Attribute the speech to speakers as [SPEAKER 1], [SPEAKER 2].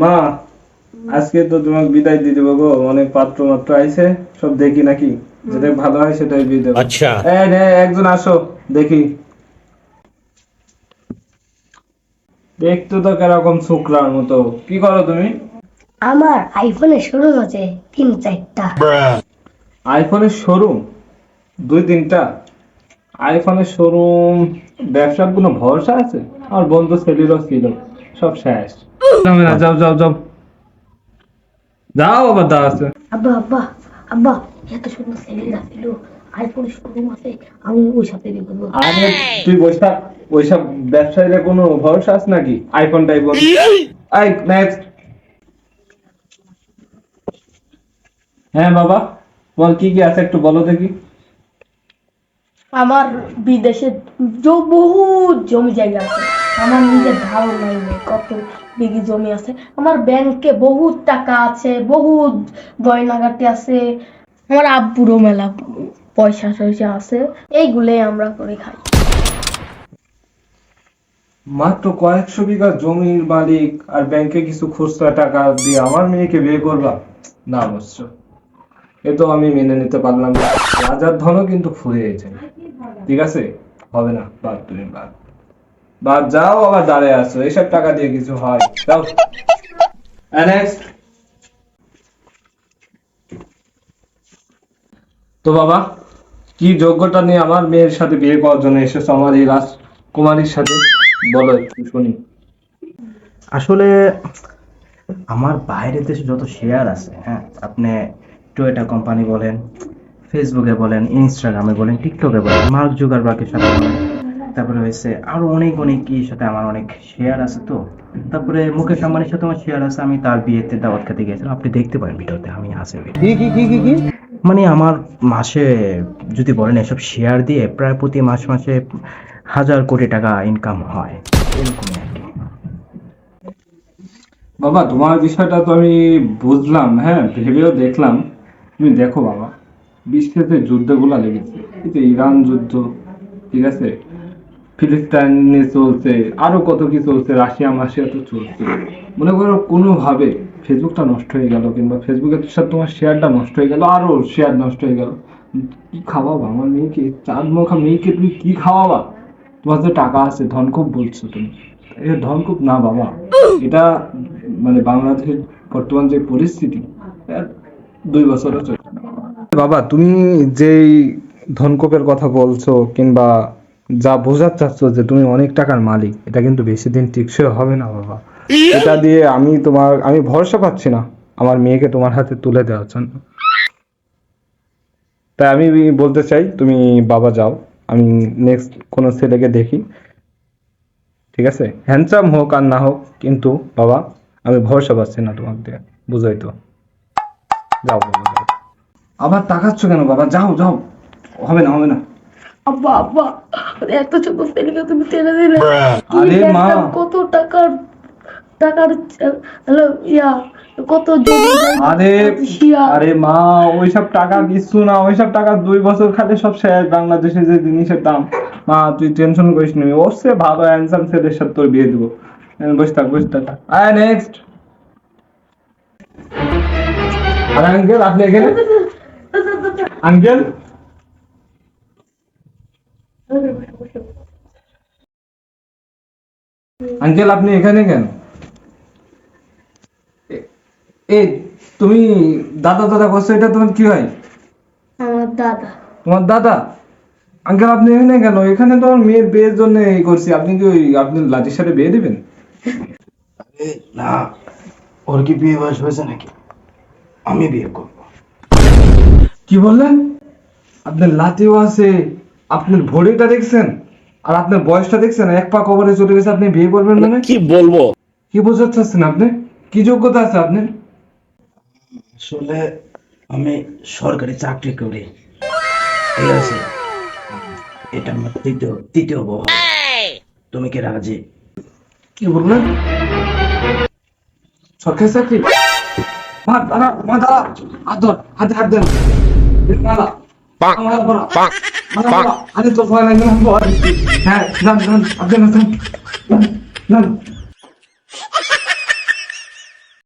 [SPEAKER 1] মা আজকে তো তোমাকে বিদায় দিতে দেবো গো। অনেক পাত্র মাত্র আইছে সব দেখি নাকি? যেটা ভালো হয় সেটাই দিয়ে দেবো। আচ্ছা। একজন আসো দেখি। দেখতে তো কীরকম শুক্রার মতো। কি করো তুমি?
[SPEAKER 2] আমার আইফোনের শোরুম আছে তিন চারটা।
[SPEAKER 1] আইফোনের শোরুম দুই তিনটা? আইফোনের শোরুম ব্যবসার কোনো ভরসা আছে? আর বন্ধু সেলিরও ছিল সব শেষ। যাবে না, যাও যাও যাও। যাও দা আছে।
[SPEAKER 2] আব্বা আব্বা আব্বা এত সুন্দর ছেলেরা ছিল আইফোনের শোরুম আছে? আমি ওই সাথে করব
[SPEAKER 1] আরে তুই বৈশাখ ওইসব ব্যবসায়ীরা কোনো ভরসা আছে নাকি? আইফোন টাইফোন আই নেক্সট হ্যাঁ বাবা বল কি কি আছে একটু বলো দেখি।
[SPEAKER 2] আমার বিদেশে বহুত জমি জায়গা আছে। আমার নিজের ধারণা নেই কত বিঘি জমি আছে। আমার ব্যাংকে বহুত টাকা আছে, বহুত গয়নাগাটি আছে, আমার আব্বুরও মেলা পয়সা টয়সা আছে, এইগুলোই আমরা করে খাই।
[SPEAKER 1] মাত্র কয়েকশো বিঘা জমির মালিক আর ব্যাংকে কিছু খুচরা টাকা দিয়ে আমার মেয়েকে বিয়ে করবা? না অবশ্য। এ তো আমি মেনে নিতে পারলাম রাজার ধনও কিন্তু ফুরিয়ে ঠিক আছে? হবে না। বাদ তুমি বাদ। বাদ যাও আবার দাঁড়িয়ে আসো এসব টাকা দিয়ে কিছু হয়। যাও। তো বাবা, কি যোগ্যতা নিয়ে আমার মেয়ের সাথে বিয়ে করার জন্য এসেছ আমার এই রাজকুমারীর সাথে? বলো একটু শুনি।
[SPEAKER 3] আসলে, আমার বাইরের দেশে যত শেয়ার আছে হ্যাঁ আপনি টয়োটা কোম্পানি বলেন ফেসবুকে বলেন ইনস্টাগ্রামে বলেন টিকটকে বলেন মার্ক জুগারবার্গের সাথে বলেন তারপরে হয়েছে আরও অনেক অনেক কি সাথে আমার অনেক শেয়ার আছে তো। তারপরে মুকেশ আম্বানির সাথে আমার শেয়ার আছে আমি তার বিয়েতে দাওয়াত খেতে গিয়েছিলাম। আপনি দেখতে পারেন ভিডিওতে আমি আছে মানে আমার মাসে যদি বলেন এসব শেয়ার দিয়ে প্রায় প্রতি মাস মাসে হাজার কোটি টাকা ইনকাম হয়। আর কি।
[SPEAKER 1] বাবা তোমার বিষয়টা তো আমি বুঝলাম হ্যাঁ ভেবেও দেখলাম। তুমি দেখো বাবা বিশ্বেতে যুদ্ধগুলা লেগেছে। এই ইরান যুদ্ধ ঠিক আছে? ফিলিস্তাইনে চলছে, আরও কত কি চলছে, রাশিয়া মাসিয়া তো চলছে। মনে করো কোনোভাবে ফেসবুকটা নষ্ট হয়ে গেল কিংবা ফেসবুকের সাথে তোমার শেয়ারটা নষ্ট হয়ে গেল, আরও শেয়ার নষ্ট হয়ে গেল। কি খাওয়াবা? আমার মেয়েকে চাঁদ মুখা মেয়েকে তুমি কি খাওয়াবা? তোমার যে টাকা আছে ধন খুব বলছো তুমি। এটা ধন খুব না বাবা, এটা মানে বাংলাদেশের বর্তমান যে পরিস্থিতি দুই চলছে বাবা, তুমি যেই ধনকোপের কথা বলছো কিংবা যা বোঝাতে চাচ্ছ যে তুমি অনেক টাকার মালিক। এটা কিন্তু বেশি দিন টিকসই হবে না বাবা। এটা দিয়ে আমি তোমার আমি ভরসা পাচ্ছি না আমার মেয়েকে তোমার হাতে তুলে দেওয়ার জন্য। তাই আমি বলতে চাই তুমি বাবা যাও আমি নেক্সট কোনো ছেলেকে দেখি। ঠিক আছে? হ্যান্ডসাম হোক আর না হোক কিন্তু বাবা আমি ভরসা পাচ্ছি না তোমার দিয়ে। বুঝাই তো? যাও যাও। আবার তাকাচ্ছ কেন বাবা? যাও যাও। হবে না হবে না।
[SPEAKER 2] আব্বা আব্বা। এত ছোট ছেলেকে তুমি ছেড়ে দিলে।
[SPEAKER 1] আরে মা।
[SPEAKER 2] কত টাকার টাকার হ্যালো ইয়া কত
[SPEAKER 1] আরে আরে মা ওইসব টাকা কিছু না ওইসব টাকা দুই বছর খালি সব শেষ। বাংলাদেশে যে জিনিসের দাম। মা তুই টেনশন করিস নি ওর সে ভালো হ্যান্ডসাম ছেলের সাথে তোর বিয়ে দেবো। বসে থাক বসে থাক। আয় নেক্সট আরে আঙ্কেল আপনি এখানে? আঙ্কেল আঙ্কেল আপনি এখানে কেন? এ- তুমি দাদা দাদা করছ এটা তোমার কি হয়?
[SPEAKER 2] আমার দাদা।
[SPEAKER 1] তোমার দাদা? আঙ্কেল আপনি এখানে কেন? এখানে তো আমার মেয়ের বিয়ের জন্য এই করছি। আপনি কি ওই আপনি লাঠির সাথে বিয়ে দিবেন?
[SPEAKER 3] না। ওর কি বিয়ে বয়স হয়েছে নাকি? আমি বিয়ে করব।
[SPEAKER 1] কি বললেন? আপনার লাঠিও আছে। আপনার ভরিটা দেখছেন? আর আপনার বয়সটা দেখছেন এক পা কবরে চলে গেছে আপনি বিয়ে করবেন মানে?
[SPEAKER 4] কি বলব?
[SPEAKER 1] কি বোঝাতে চাচ্ছেন আপনি? কি যোগ্যতা আছে আপনার?
[SPEAKER 3] আসলে আমি সরকারি চাকরি করি। ঠিক আছে? এটা আমার তৃতীয় তৃতীয় বউ। তুমি কি রাজি?
[SPEAKER 1] কি বললেন? সরকারি চাকরি? মা দাঁড়া মা দাঁড়া। হাত ধর হাতে হাত দেন মালা আরে তো ভয় লাগবে না? হ্যাঁ না না আপনি না